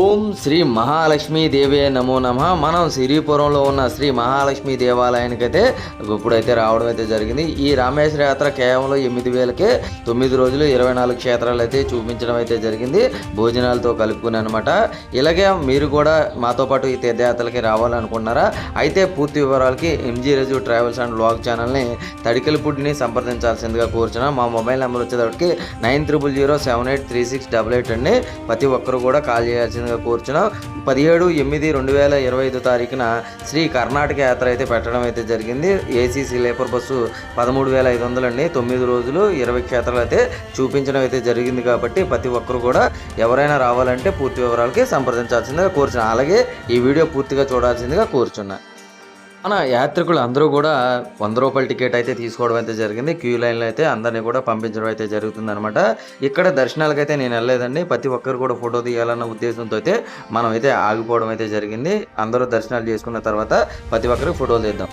ఓం శ్రీ మహాలక్ష్మీ దేవి నమో నమ. మనం సిరిపురంలో ఉన్న శ్రీ మహాలక్ష్మి దేవాలయానికి అయితే ఇప్పుడైతే రావడం అయితే జరిగింది. ఈ రామేశ్వర యాత్ర కేవలం ఎనిమిది వేలకే తొమ్మిది రోజులు ఇరవై నాలుగు క్షేత్రాలు అయితే చూపించడం అయితే జరిగింది. భోజనాలతో కలుపుకుని అనమాట ఇలాగే మీరు కూడా మాతో పాటు ఈ తీర్థయాత్రలకి రావాలనుకుంటున్నారా? అయితే పూర్తి వివరాలకి MG Raju travels and blog ఛానల్ని తడికలపుడిని సంప్రదించాల్సిందిగా కోరుచున్నాం. మా మొబైల్ నెంబర్ వచ్చేటప్పటికి nine triple zero seven eight three six double eight అండి. ప్రతి ఒక్కరు కూడా కాల్ చేయాల్సిందిగా కూర్చున్న పదిహేడు ఎనిమిది రెండు వేల ఇరవై ఐదు తారీఖున శ్రీ కర్ణాటక యాత్ర అయితే పెట్టడం అయితే జరిగింది. ఏసీ స్లీపర్ బస్సు పదమూడు వేల ఐదు వందలండి. తొమ్మిది రోజులు ఇరవై క్షేత్రాలు అయితే చూపించడం అయితే జరిగింది కాబట్టి ప్రతి ఒక్కరు కూడా ఎవరైనా రావాలంటే పూర్తి వివరాలకి సంప్రదించాల్సిందిగా కోరుచున్నా. అలాగే ఈ వీడియో పూర్తిగా చూడాల్సిందిగా కోరుచున్నా. మన యాత్రికులు అందరూ కూడా వంద రూపాయల టికెట్ అయితే తీసుకోవడం అయితే జరిగింది. క్యూ లైన్లో అయితే అందరినీ కూడా పంపించడం అయితే జరుగుతుంది అనమాట ఇక్కడ దర్శనాలకు అయితే నేను వెళ్ళలేదండి. ప్రతి ఒక్కరు కూడా ఫోటో తీయాలన్న ఉద్దేశంతో అయితే మనం అయితే ఆగిపోవడం అయితే జరిగింది. అందరూ దర్శనాలు చేసుకున్న తర్వాత ప్రతి ఒక్కరికి ఫోటోలు తీద్దాం.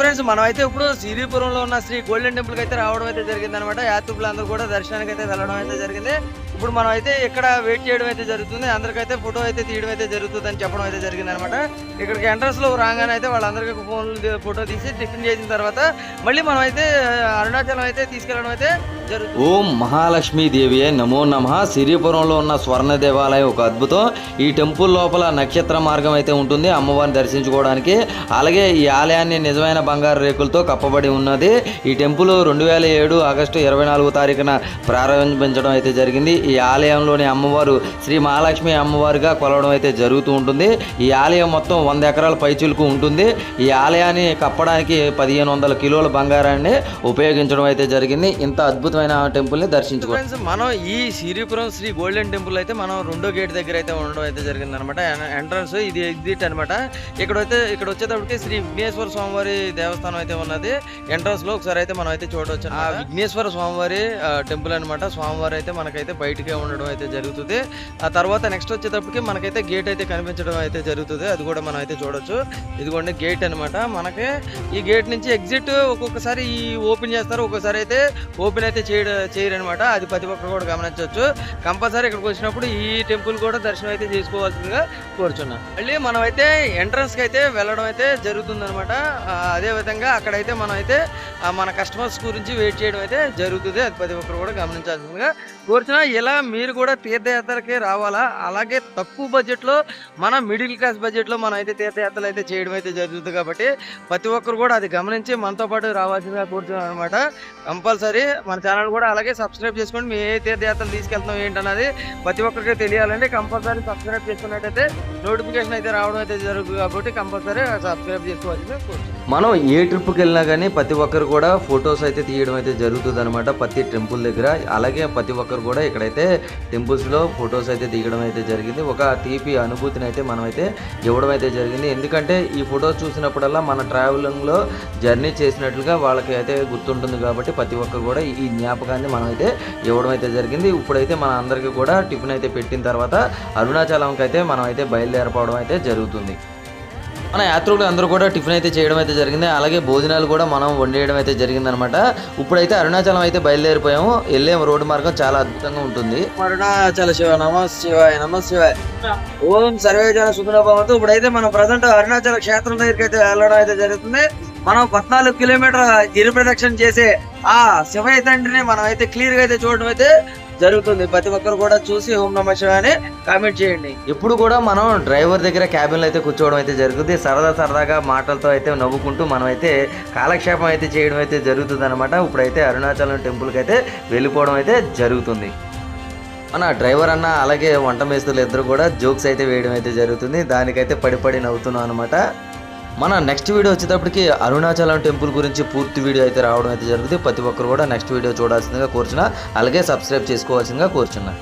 ఫ్రెండ్స్ మనం అయితే ఇప్పుడు సిరిపురంలో ఉన్న శ్రీ గోల్డెన్ టెంపుల్కి అయితే రావడం అయితే జరిగింది అనమాట యాత్రికులు అందరూ కూడా దర్శనానికి అయితే వెళ్ళడం అయితే జరిగింది. ఇప్పుడు మనం అయితే ఇక్కడ వెయిట్ చేయడం అయితే జరుగుతుంది. అందరికైతే ఫోటో అయితే తీయడం అయితే జరుగుతుంది అని చెప్పడం అయితే జరిగింది అనమాట ఇక్కడికి ఎంట్రన్స్లో రాగానే అయితే వాళ్ళందరికీ ఫోన్ ఫోటో తీసి టిఫిన్ చేసిన తర్వాత మళ్ళీ మనం అయితే అరుణాచలం అయితే తీసుకెళ్ళడం అయితే ఓం మహాలక్ష్మి దేవి నమో నమ. సిరిపురంలో ఉన్న స్వర్ణ దేవాలయం ఒక అద్భుతం. ఈ టెంపుల్ లోపల నక్షత్ర మార్గం అయితే ఉంటుంది. అమ్మవారిని దర్శించుకోవడానికి. అలాగే ఈ ఆలయాన్ని నిజమైన బంగారు రేకులతో కప్పబడి ఉన్నది. ఈ టెంపుల్ రెండు వేల ఏడు ఆగస్టు ఇరవై నాలుగో తారీఖున ప్రారంభించడం అయితే జరిగింది. ఈ ఆలయంలోని అమ్మవారు శ్రీ మహాలక్ష్మి అమ్మవారిగా కొలవడం అయితే జరుగుతూ ఉంటుంది. ఈ ఆలయం మొత్తం వంద ఎకరాల పైచులకు ఉంటుంది. ఈ ఆలయాన్ని కప్పడానికి పదిహేను వందల కిలోల బంగారాన్ని ఉపయోగించడం అయితే జరిగింది. ఇంత అద్భుతమైన టెంపుల్ని దర్శించుకో మనం ఈ సిరిపురం శ్రీ గోల్డెన్ టెంపుల్ అయితే మనం రెండో గేట్ దగ్గర అయితే ఉండడం అయితే జరిగింది అనమాట ఎంట్రన్స్ ఇది ఎగ్జిట్ అనమాట. ఇక్కడ అయితే ఇక్కడ వచ్చేటప్పటికి శ్రీ విఘ్నేశ్వర స్వామివారి దేవస్థానం అయితే ఉన్నది. ఎంట్రన్స్లో ఒకసారి అయితే మనం అయితే చూడవచ్చు ఆ విఘ్నేశ్వర స్వామివారి టెంపుల్ అనమాట స్వామివారి అయితే మనకైతే బయటకే ఉండడం అయితే జరుగుతుంది. ఆ తర్వాత నెక్స్ట్ వచ్చేటప్పటికి మనకైతే గేట్ అయితే కనిపించడం అయితే జరుగుతుంది. అది కూడా మనం అయితే చూడొచ్చు. ఇదిగోండి గేట్ అనమాట మనకి ఈ గేట్ నుంచి ఎగ్జిట్ ఒక్కొక్కసారి ఈ ఓపెన్ చేస్తారు. ఒక్కొక్కసారి అయితే ఓపెన్ అయితే చేయడం చేయరనమాట. అది ప్రతి ఒక్కరు కూడా గమనించవచ్చు. కంపల్సరీ ఇక్కడికి వచ్చినప్పుడు ఈ టెంపుల్ కూడా దర్శనం అయితే చేసుకోవాల్సిందిగా కోరుచున్నాం. మళ్ళీ మనం అయితే ఎంట్రన్స్కి అయితే వెళ్ళడం అయితే జరుగుతుంది అనమాట అదే విధంగా అక్కడైతే మనం అయితే మన కస్టమర్స్ గురించి వెయిట్ చేయడం అయితే జరుగుతుంది. అది ప్రతి ఒక్కరు కూడా గమనించాల్సిందిగా కోరుచున్నా. ఇలా మీరు కూడా తీర్థయాత్రకి రావాలా? అలాగే తక్కువ బడ్జెట్లో మన మిడిల్ క్లాస్ బడ్జెట్లో మనం అయితే తీర్థయాత్రలు అయితే చేయడం అయితే జరుగుతుంది కాబట్టి ప్రతి ఒక్కరు కూడా అది గమనించి మనతో పాటు రావాల్సిందిగా కోరుతున్నాం అనమాట కంపల్సరీ మన ఛానల్ కూడా అలాగే సబ్స్క్రైబ్ చేసుకోండి మేము ఏ తీర్థయాత్రలు తీసుకెళ్తున్నాం ఏంటన్నది ప్రతి ఒక్కరికి తెలియాలంటే కంపల్సరీ సబ్స్క్రైబ్ చేసుకున్నట్టయితే నోటిఫికేషన్ అయితే రావడం అయితే జరుగుతుంది కాబట్టి కంపల్సరీ సబ్స్క్రైబ్ చేసుకోవాల్సిందిగా మనం ఏ ట్రిప్కి వెళ్ళినా కానీ ప్రతి ఒక్కరు కూడా ఫొటోస్ అయితే తీయడం అయితే జరుగుతుంది అనమాట ప్రతి టెంపుల్ దగ్గర. అలాగే ప్రతి ఒక్కరు కూడా ఇక్కడైతే టెంపుల్స్లో ఫొటోస్ అయితే దిగడం అయితే జరిగింది. ఒక తీపి అనుభూతిని అయితే మనమైతే ఇవ్వడం అయితే జరిగింది. ఎందుకంటే ఈ ఫొటోస్ చూసినప్పుడల్లా మన ట్రావెలింగ్లో జర్నీ చేసినట్లుగా వాళ్ళకి అయితే గుర్తుంటుంది కాబట్టి ప్రతి ఒక్కరు కూడా ఈ జ్ఞాపకాన్ని మనం అయితే ఇవ్వడం అయితే జరిగింది. ఇప్పుడైతే మన అందరికీ కూడా టిఫిన్ అయితే పెట్టిన తర్వాత అరుణాచలంకి అయితే మనం అయితే బయలుదేరపోవడం అయితే జరుగుతుంది. మన యాత్రికులు అందరూ కూడా టిఫిన్ అయితే చేయడం అయితే జరిగింది. అలాగే భోజనాలు కూడా మనం వండేయడం అయితే జరిగింది అనమాట ఇప్పుడైతే అరుణాచలం అయితే బయలుదేరిపోయాము. వెళ్ళే రోడ్డు మార్గం చాలా అద్భుతంగా ఉంటుంది. అరుణాచల శివ నమ శివాయ నమ శివాయ. ఓం సర్వేజన సుందరభావంతో ఇప్పుడైతే మనం ప్రజెంట్ అరుణాచల క్షేత్రం దగ్గరికి అయితే వెళ్ళడం అయితే జరుగుతుంది. మనం పద్నాలుగు కిలోమీటర్ గిరి ప్రదక్షిణ చేసే ఆ శివయ్య తండ్రిని మనం అయితే క్లియర్గా అయితే చూడడం అయితే జరుగుతుంది. ప్రతి ఒక్కరు కూడా చూసి హోమ్ నమ అని కామెంట్ చేయండి. ఇప్పుడు కూడా మనం డ్రైవర్ దగ్గర క్యాబిన్లో అయితే కూర్చోవడం అయితే జరుగుతుంది. సరదా సరదాగా మాటలతో అయితే నవ్వుకుంటూ మనం అయితే కాలక్షేపం అయితే చేయడం అయితే జరుగుతుంది అనమాట ఇప్పుడైతే అరుణాచలం టెంపుల్కి అయితే వెళ్ళిపోవడం అయితే జరుగుతుంది. మన డ్రైవర్ అన్న అలాగే వంట మేస్తులు ఇద్దరు కూడా జోక్స్ అయితే వేయడం అయితే జరుగుతుంది. దానికైతే పడిపడి నవ్వుతున్నాం అనమాట మన నెక్స్ట్ వీడియో వచ్చేటప్పటికి అరుణాచలం టెంపుల్ గురించి పూర్తి వీడియో అయితే రావడం అయితే జరుగుతుంది. ప్రతి ఒక్కరు కూడా నెక్స్ట్ వీడియో చూడాల్సిందిగా కోరుచున్నా. అలాగే సబ్స్క్రైబ్ చేసుకోవాల్సిందిగా కోరుచున్నా.